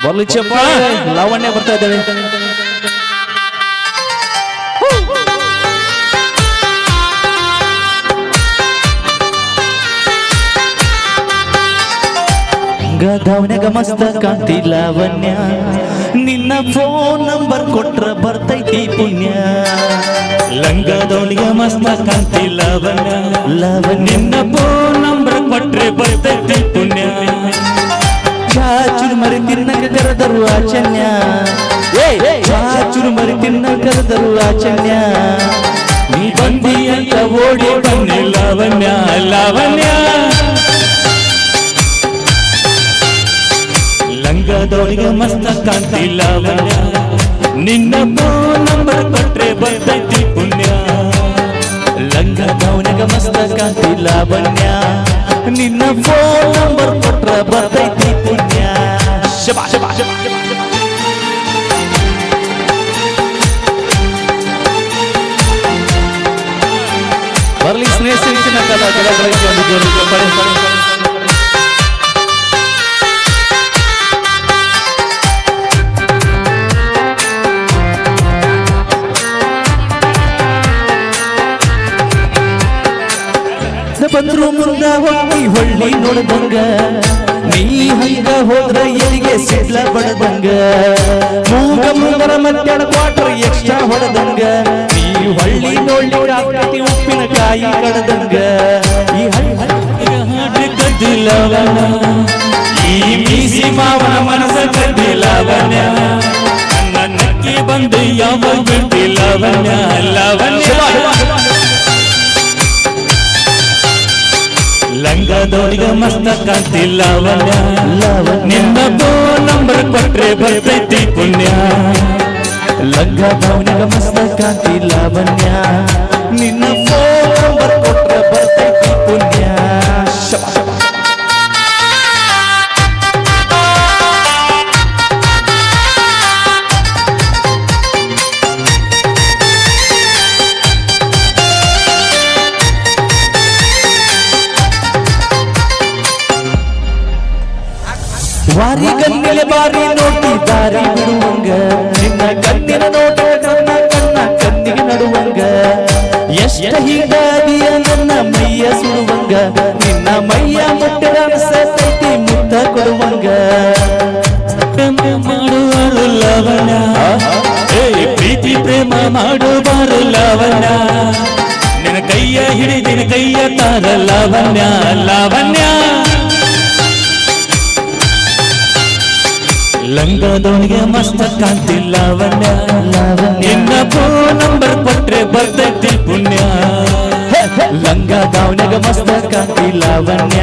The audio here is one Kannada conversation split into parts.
ಬರ್ಲಿ ಚಪ್ಪ. ಲಾವಣ್ಯ ಬರ್ತಾ ಇದ್ದಾಳೆ. ಗದವನ್ಯಾಗ ಮಸ್ತ ಕಾಂತಿ ಲಾವಣ್ಯ ನಿನ್ನ ಫೋನ್ ನಂಬರ್ ಕೊಟ್ರ ಬರ್ತೈತಿ ಪುಣ್ಯ. ಲಂಗದವನಿಗೆ ಮಸ್ತ ಕಾಂತಿ ಲಾವಣ್ಯ ಲಾವಣ್ಯ ನಿನ್ನ ಫೋನ್ ನಂಬರ್ ಆಚನ್ಯ. ಚಾಚುರು ಮರಿ ತಿನ್ನ ಕರೆದರು ಆಚನ್ಯ. ನೀ ಬಂದಿ ಅಂತ ಓಡಿ ಬನ್ನಿ ಲಾವಣ್ಯ ಲಾವಣ್ಯ. ಲಂಗದವನಿಗೆ ಮಸ್ತ ಕಾಂತಿ ಲಾವಣ್ಯ. ನಿನ್ನ ಫೋನ್ ನಂಬರ್ ಕೊಟ್ರೆ ಬರ್ತೈತಿ ಪುಣ್ಯ. ಲಂಗ ಗೌನಗ ಮಸ್ತ ಕಾಂತಿ ಲಾವಣ್ಯ. ನಿನ್ನ ಫೋನ್ ನಂಬರ್ ಕೊಟ್ರೆ ಬರ್ತೈತಿ ಪುಣ್ಯ. ಶಬಾ ಶಬಾ ಶಬಾ. ಬರ್ಲಿ ಸ್ನೇಹ ಸಿಂಚಿನ ಕಲಾ ಗಿಡಗಳಿಗೆ ಒಂದು ಜೋಡಿ ಚಪ್ಪಾಳೆ. ಬಂದ್ರು ಮುಂದ ಹೋಗಿ ಹೊಳ್ಳಿ ನೋಡ್ದಂಗ ನೀ ಹಂಗ ಹೋದ್ರ ಎಲ್ಲಿಗೆ ಸಿಡ್ಲ ಬಡದಂಗ ಮೂಗ ಮುಂದರ ಮಧ್ಯಾಹ್ನ ಕ್ವಾರ್ಟರ್ ಎಕ್ಸ್ಟ್ರಾ ಹೊಡೆದಂಗ ನೀ ಹೊಳ್ಳಿ ನೋಡ್ಲಿ ಆಕತಿ ಉಪ್ಪಿನಕಾಯಿ ಕಡದಂಗ ಈ ಹಳ್ಳಿ ಹಾಡು ಕದ್ದಿ ಲಾವಣ್ಯ ಈ ಮೀಸಿ ಮಾವನ ಮನಸ ಕದ್ದಿ ಲಾವಣ್ಯ ನನ್ನ ನಕ್ಕಿ ಬಂದು ಯಾವ ಬಿಟ್ಟಿ ಲಾವಣ್ಯ ಲಾವಣ್ಯ ಲಂಗದವನಿಗೆ ಮಸ್ತ ಕಾಂತಿ ಲಾವಣ್ಯ ಲಾವಣ್ಯ. ನಿನ್ನ ಫೋನ್ ನಂಬರ್ ಕೊಟ್ರೆ ಬರ್ತೈತಿ ಪುಣ್ಯ ಲಂಗ ಭಾವನೆಗ ಮಸ್ತ ಕಾಂತಿ ವಾರಿ ಗನ್ನಿಲೆ ಬಾರಿ ನೋಟಿ ದಾರಿ ಬಿಡುವಂಗ ನಿನ್ನ ಕಣ್ಣಿನ ನೋಟ ನನ್ನ ಕಣ್ಣ ಕಣ್ಣಿಗೆ ನಡುವಂಗ. ಎಷ್ಟ ಹೀಗಾದಿಯ ನನ್ನ ಮೈಯ ಸುಡುವಂಗ. ನಿನ್ನ ಮೈಯ ಮುಟ್ಟಿದ ಸೈತಿ ಮುತ್ತ ಕೊಡುವಂಗ. ಮಾಡುವಳು ಲವಣ ಏ, ಪ್ರೀತಿ ಪ್ರೇಮ ಮಾಡುವಾರು ಲವಣ ನಿನ್ನ ಕೈಯ ಹಿಡಿದಿನ ಕೈಯ ತಾರ ಲಾವಣ್ಯ ಲಾವಣ್ಯ. ಲಂಗದವನಿಗೆ ಮಸ್ತ ಕಾಂತಿ ಲಾವಣ್ಯ. ನಿನ್ನ ಫೋನ್ ನಂಬರ್ ಕೊಟ್ರೆ ಬರ್ತೈತಿ ಪುಣ್ಯ ಲಂಗ ದಾವಣಗ ಮಸ್ತ ಕಾಂತಿ ಲಾವಣ್ಯ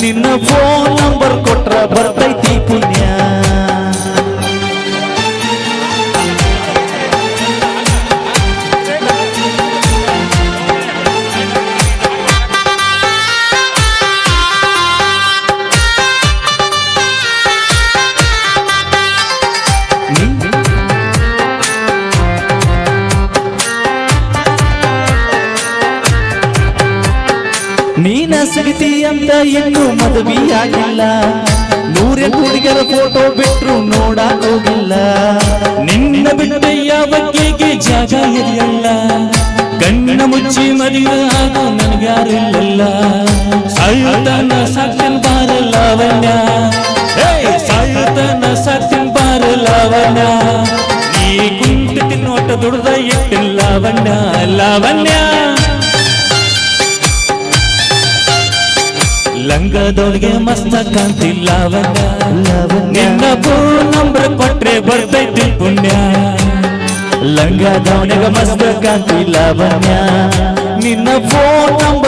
ನಿನ್ನ ಫೋನ್ ನಂಬರ್ ಕೊಟ್ರ ಬರ್ತೈತಿ ನೀನ ಸಿಗ್ತಿ ಅಂತ ಇನ್ನು ಮದುವೆಯಾಗಿಲ್ಲ. ಹುಡುಗರ ಫೋಟೋ ಬಿಟ್ರು ನೋಡಕ್ ಹೋಗಿಲ್ಲ. ನಿನ್ನ ಬಿಟ್ಟ ಯಾವಕ್ಕಿಗೆ ಜಾಗ ಇರಲಿಲ್ಲ ಕಣ್ಣ ಮುಚ್ಚಿ ಮದುವೆ ಆಗೋ ನನಗ್ಯಾರಿಲ್ಲ ಸಾಯುತನ ಸಾಕ್ಯನ್ ಬಾರ ಲಾವಣ್ಯ. ಸಾಯುತನ ಸಾಕ್ಯನ್ ಬಾರ ಲಾವಣ್ಯ. ಈ ಕುಂತು ತಿನ್ನೋಟ ದುಡ್ದ ಎಟ್ಟಿನ ಲಾವಣ್ಯ. ಲಾವಣ್ಯ. ಲಂಗದೊಳಗೆ ಮಸ್ತ ಕಾಂತಿ ಲಾವಣ್ಯ ಲಾವಣ್ಯ. ನಿನ್ನ ಫೋನ್ ನಂಬರ್ ಕೊಟ್ರೆ ಬರ್ತೈತಿ ಪುಣ್ಯ ಲಂಗದೊಳಗೆ ಮಸ್ತ ಕಾಂತಿ ನಿನ್ನ ಫೋನ್